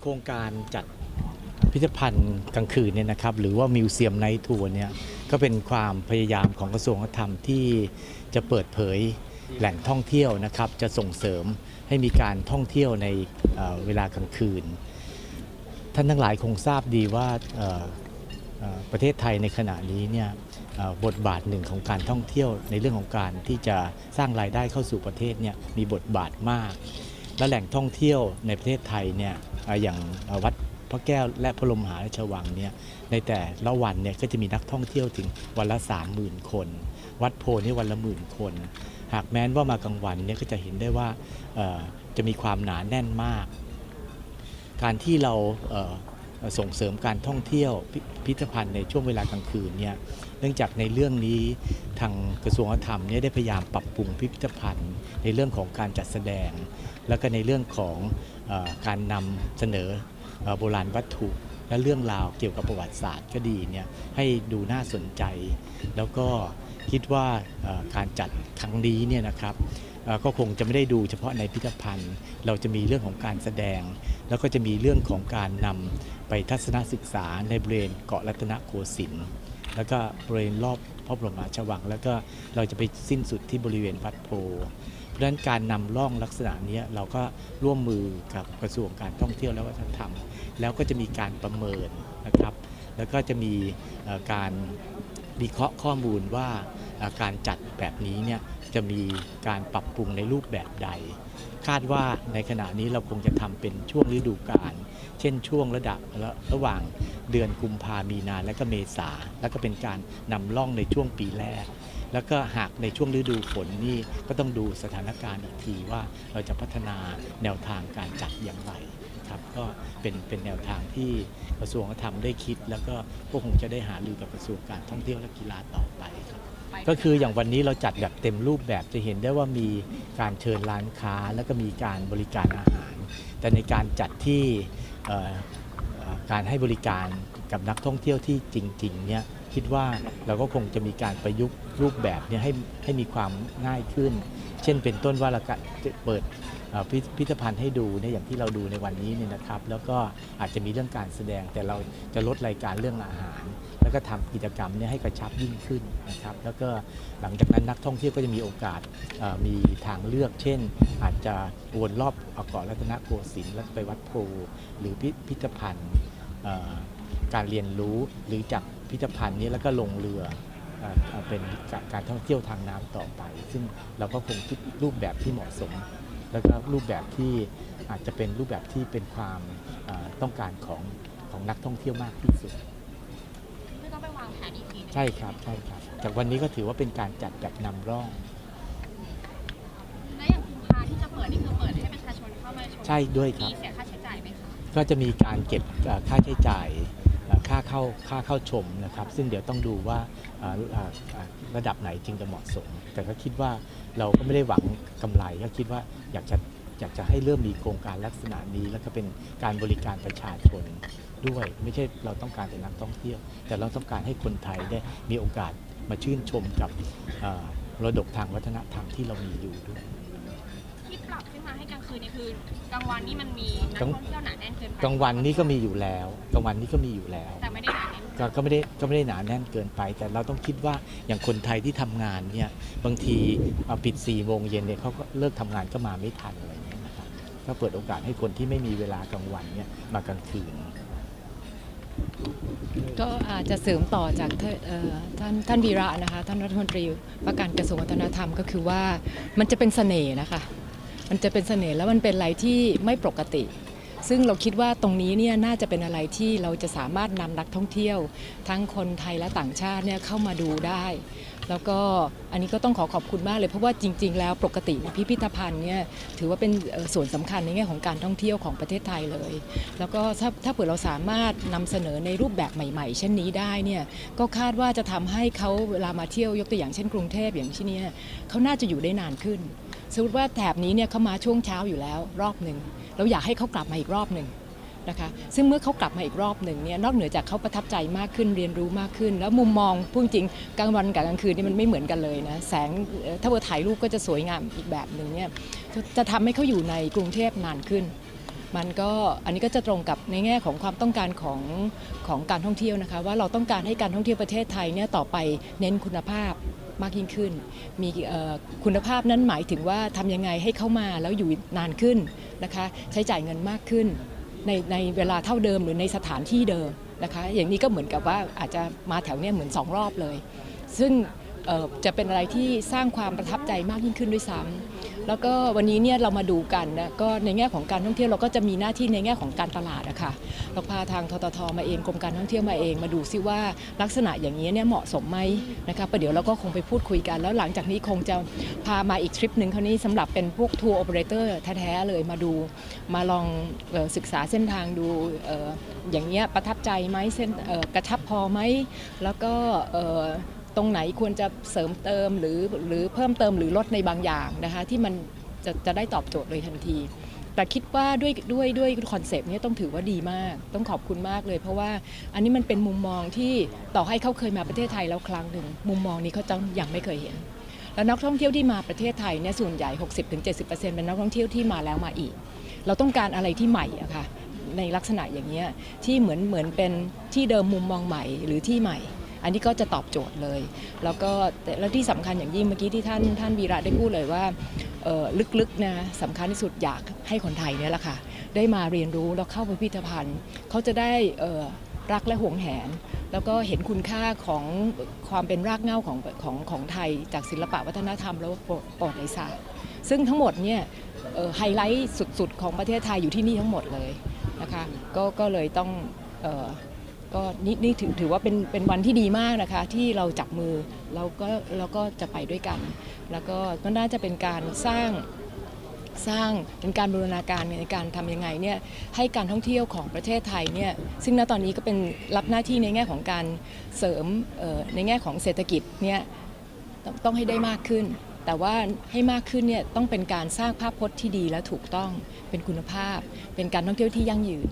โครงการจัดพิพิธภัณฑ์กลางคืนเนี่ยนะครับหรือว่ามิวเซียมไนท์ทัวร์เนี่ยก็เป็นความพยายามของกระทรวงวัฒนธรรมที่จะเปิดเผยแหล่งท่องเที่ยวนะครับ จะส่งเสริมให้มีการท่องเที่ยวในเเวลากลางคืน ท่านทั้งหลายคงทราบดีว่าประเทศไทยในขณะนี้เนี่ยบทบาทหนึ่งของการท่องเที่ยวในเรื่องของการที่จะสร้างรายได้เข้าสู่ประเทศเนี่ยมีบทบาทมาก และแหล่งท่องเที่ยวในประเทศไทยเนี่ยอย่างวัดพระแก้วและพระบรมหาราชวังเนี่ยในแต่ละวันเนี่ยก็จะมีนักท่องเที่ยวถึงวันละ 30,000 คน วัดโพนี่วันละหมื่นคน หากแม้นว่ามากลางวันเนี่ยก็จะเห็นได้ว่าจะมีความหนาแน่นมาก การที่เราส่งเสริมการท่องเที่ยวพิพิธภัณฑ์ในช่วงเวลากลางคืนเนี่ย เนื่องจากในเรื่องนี้ทางกระทรวงวัฒนธรรมเนี่ยได้พยายามปรับปรุงพิพิธภัณฑ์ ในเรื่องของการจัดแสดง แล้วก็ในเรื่องของอการนำเสนออโบราณวัตถุและเรื่องราวเกี่ยวกับประวัติศาสตร์ก็ดีเนี่ยให้ดูน่าสนใจ แล้วก็คิดว่าการจัดครั้งนี้เนี่ยนะครับก็คงจะไม่ได้ดูเฉพาะในพิพิธภัณฑ์ เราจะมีเรื่องของการแสดง แล้วก็จะมีเรื่องของการนำไปทัศนศึกษาในบริเวณเกาะรัตนโกสินทร์ แล้วก็บริเวณรอบพระบรมราชวัง แล้วก็เราจะไปสิ้นสุดที่บริเวณวัดโพเพราะฉะนั้นการนำร่องลักษณะนี้เราก็ร่วมมือกับกระทรวงการท่องเที่ยวและวัฒนธรรม แล้วก็จะมีการประเมินนะครับ แล้วก็จะมีการวิเคราะห์ข้อมูลว่าการจัดแบบนี้เนี่ยจะมีการปรับปรุงในรูปแบบใด คาดว่าในขณะนี้เราคงจะทำเป็นช่วงฤดูกาลเช่นช่วงระดับระระหว่าง เดือนกุมภามีนาและก็เมษา แล้วก็เป็นการนำร่องในช่วงปีแรก แล้วก็หากในช่วงฤดูฝนนี่ก็ต้องดูสถานการณ์อีกทีว่าเราจะพัฒนาแนวทางการจัดอย่างไรนะครับก็เป็นเป็นแนวทางที่กระทรวงวัฒนธรรมได้คิด แล้วก็พวกคงจะได้หารือกับกระทรวงการท่องเที่ยวและกีฬาต่อไปครับก็คืออย่างวันนี้เราจัดแบบเต็มรูปแบบจะเห็นได้ว่ามีการเชิญร้านค้า แล้วก็มีการบริการอาหาร แต่ในการจัดที่เอ่อเอ่อ การให้บริการกับนักท่องเที่ยวที่จริงๆเนี่ยคิดว่าเราก็คงจะมีการประยุกต์รูปแบบเนี่ยให้ให้มีความง่ายขึ้น เช่นเป็นต้นว่าเราจะเปิด พิพิธภัณฑ์ให้ดูเนี่ยอย่างที่เราดูในวันนี้เนี่ยนะครับ แล้วก็อาจจะมีเรื่องการแสดงแต่เราจะลดรายการเรื่องอาหาร แล้วก็ทำกิจกรรมเนี่ยให้กระชับยิ่งขึ้นนะครับ แล้วก็หลังจากนั้นนักท่องเที่ยวก็จะมีโอกาสมีทางเลือก เช่น อาจจะวนรอบเกาะรัตนโกสินทร์แล้วไปวัดโพหรือพิพิธภัณฑ์การเรียนรู้หรือจากพิพิธภัณฑ์นี้แล้วก็ลงเรือเป็นการการท่องเที่ยวทางน้ำต่อไป ซึ่งเราก็คงคิดรูปแบบที่เหมาะสม แล้วก็รูปแบบที่อาจจะเป็นรูปแบบที่เป็นความเอ่อต้องการของของนักท่องเที่ยวมากที่สุดไม่ต้องไปวางแผนอีกทีหนึงใช่ครับใช่ครับจากวันนี้ก็ถือว่าเป็นการจัดแบบนำร่องและอย่างกุมภาที่จะเปิดนี่คือเปิดให้ประชาชนเข้ามาชมใช่ด้วยครับมีเสียค่าใช้จ่ายไหมคะก็จะมีการเก็บเอ่อค่าใช้จ่ายเอ่อ ค่าเข้าค่าเข้าชมนะครับ ซึ่งเดี๋ยวต้องดูว่าระดับไหนจึงจะเหมาะสม แต่ก็คิดว่าเราก็ไม่ได้หวังกำไรก็คิดว่าอยากจะอยากจะให้เริ่มมีโครงการลักษณะนี้ แล้วก็เป็นการบริการประชาชนด้วย ไม่ใช่เราต้องการแต่นักท่องเที่ยว แต่เราต้องการให้คนไทยได้มีโอกาสมาชื่นชมกับเอ่อมรดกทางวัฒนธรรมที่เรามีอยู่ด้วย ปรับขึ้นมาให้กลางคืนนี่คือกลางวันนี่มันมีนักกลางท่องเที่ยวหนาแน่นเกินไปกลางวันนี้ก็มีอยู่แล้วกลางวันนี้ก็มีอยู่แล้ว แต่ไม่ได้หนาแน่นก็ก็ไม่ได้ก็ไม่ได้หนาแน่นเกินไป แต่เราต้องคิดว่าอย่างคนไทยที่ทำงานเนี่ยบางทีเอาปิด4ี่โมงเย็นเนี่ยเขาก็เลิกทำงานก็มาไม่ทันอะไรอย่างเงี้ยนะครับก็เปิดโอกาสให้คนที่ไม่มีเวลากลางวันเนี่ยมากลางคืน ก็อาจจะเสริมต่อจากท่านเอ่อท่านท่านวีระนะคะท่านรัฐมนตรีว่าการกระทรวงวัฒนธรรมก็คือว่ามันจะเป็นเสน่ห์นะคะ มันจะเป็นเสน่ห์แล้วมันเป็นอะไรที่ไม่ปกติ ซึ่งเราคิดว่าตรงนี้เนี่ยน่าจะเป็นอะไรที่เราจะสามารถนำนักท่องเที่ยว ทั้งคนไทยและต่างชาติเนี่ยเข้ามาดูได้ แล้วก็อันนี้ก็ต้องขอขอบคุณมากเลยเพราะว่าจริง ๆ แล้วปกติพิพิธภัณฑ์เนี่ยถือว่าเป็นส่วนสำคัญในแง่ของการท่องเที่ยวของประเทศไทยเลย แล้วก็ถ้าถ้าเผื่อเราสามารถนำเสนอในรูปแบบใหม่ ๆ เช่นนี้ได้เนี่ยก็คาดว่าจะทำให้เขาเวลามาเที่ยวยกตัวอย่างเช่นกรุงเทพอย่างที่เนี้เขาน่าจะอยู่ได้นานขึ้น สมมติว่าแถบนี้เนี่ยเขามาช่วงเช้าอยู่แล้วรอบหนึ่งเราอยากให้เขากลับมาอีกรอบหนึ่งนะคะซึ่งเมื่อเขากลับมาอีกรอบหนึ่งเนี่ยนอกเหนือจากเขาประทับใจมากขึ้นเรียนรู้มากขึ้น แล้วมุมมองพูดจริงกลางวันกับกลางคืนนี่มันไม่เหมือนกันเลยนะแสงถ้าเราถ่ายรูปก็จะสวยงามอีกแบบหนึ่งเนี่ยจะจะทำให้เขาอยู่ในกรุงเทพนานขึ้น มันก็อันนี้ก็จะตรงกับในแง่ของความต้องการของของการท่องเที่ยวนะคะว่าเราต้องการให้การท่องเที่ยวประเทศไทยเนี่ยต่อไปเน้นคุณภาพ มากยิ่งขึ้น มีคุณภาพนั้นหมายถึงว่าทำยังไงให้เข้ามาแล้วอยู่นานขึ้นนะคะใช้จ่ายเงินมากขึ้น ในในเวลาเท่าเดิมหรือในสถานที่เดิมนะคะอย่างนี้ก็เหมือนกับว่าอาจจะมาแถวเนี้ยเหมือนสองรอบเลย ซึ่งจะเป็นอะไรที่สร้างความประทับใจมากยิ่งขึ้นด้วยซ้ำ แล้วก็วันนี้เนี่ยเรามาดูกันนะก็ในแง่ของการท่องเที่ยวเราก็จะมีหน้าที่ในแง่ของการตลาดอะค่ะเราพาทางทททมาเองกรมการท่องเที่ยวมาเองมาดูซิว่าลักษณะอย่างนี้เนี่ยเหมาะสมไหมนะคะประเดี๋ยวเราก็คงไปพูดคุยกัน แล้วหลังจากนี้คงจะพามาอีกทริปหนึ่งคราวนี้สำหรับเป็นพวกทัวร์โอเปอเรเตอร์แท้ๆเลยมาดูมาลองออศึกษาเส้นทางดูอออย่างเงี้ยประทับใจไหมเส้นกระชับพอไหมแล้วก็ ตรงไหนควรจะเสริมเติมหรือหรือเพิ่มเติมหรือลดในบางอย่างนะคะที่มันจะจะได้ตอบโจทย์เลยทันที แต่คิดว่าด้วยด้วยด้วยคอนเซปต์นี้ต้องถือว่าดีมาก ต้องขอบคุณมากเลย เพราะว่าอันนี้มันเป็นมุมมองที่ต่อให้เขาเคยมาประเทศไทยแล้วครั้งหนึ่งมุมมองนี้เขาจะยังไม่เคยเห็น แล้วนักท่องเที่ยวที่มาประเทศไทยเนี่ยส่วนใหญ่ 60-70%เป็นนักท่องเที่ยวที่มาแล้วมาอีก เราต้องการอะไรที่ใหม่อะค่ะในลักษณะอย่างเงี้ยที่เหมือนเหมือนเป็นที่เดิมมุมมองใหม่หรือที่ใหม่ อันนี้ก็จะตอบโจทย์เลย แล้วก็แต่แล้วที่สำคัญอย่างยิ่งเมื่อกี้ที่ท่านท่านวีระได้พูดเลยว่าลึกๆนะสำคัญที่สุดอยากให้คนไทยเนี่ยแหละค่ะได้มาเรียนรู้แล้วเข้าพิพิธภัณฑ์เขาจะได้รักและหวงแหน แล้วก็เห็นคุณค่าของความเป็นรากเหง้าของของของไทย จากศิลปะวัฒนธรรม แล้วประวัติศาสตร์ซึ่งทั้งหมดเนี่ยไฮไลท์สุดๆ ของประเทศไทยอยู่ที่นี่ทั้งหมดเลยนะคะก็ก็เลยต้องอ ก็นี่นี่ถือถือว่าเป็นเป็นวันที่ดีมากนะคะ ที่เราจับมือเราก็เราก็จะไปด้วยกัน แล้วก็ก็น่าจะเป็นการสร้างสร้างเป็นการบูรณาการในการทำยังไงเนี่ยให้การท่องเที่ยวของประเทศไทยเนี่ยซึ่งณตอนนี้ก็เป็นรับหน้าที่ในแง่ของการเสริมในแง่ของเศรษฐกิจเนี่ยต้องให้ได้มากขึ้น แต่ว่าให้มากขึ้นเนี่ยต้องเป็นการสร้างภาพพจน์ที่ดีและถูกต้องเป็นคุณภาพ เป็นการท่องเที่ยวที่ยั่งยืน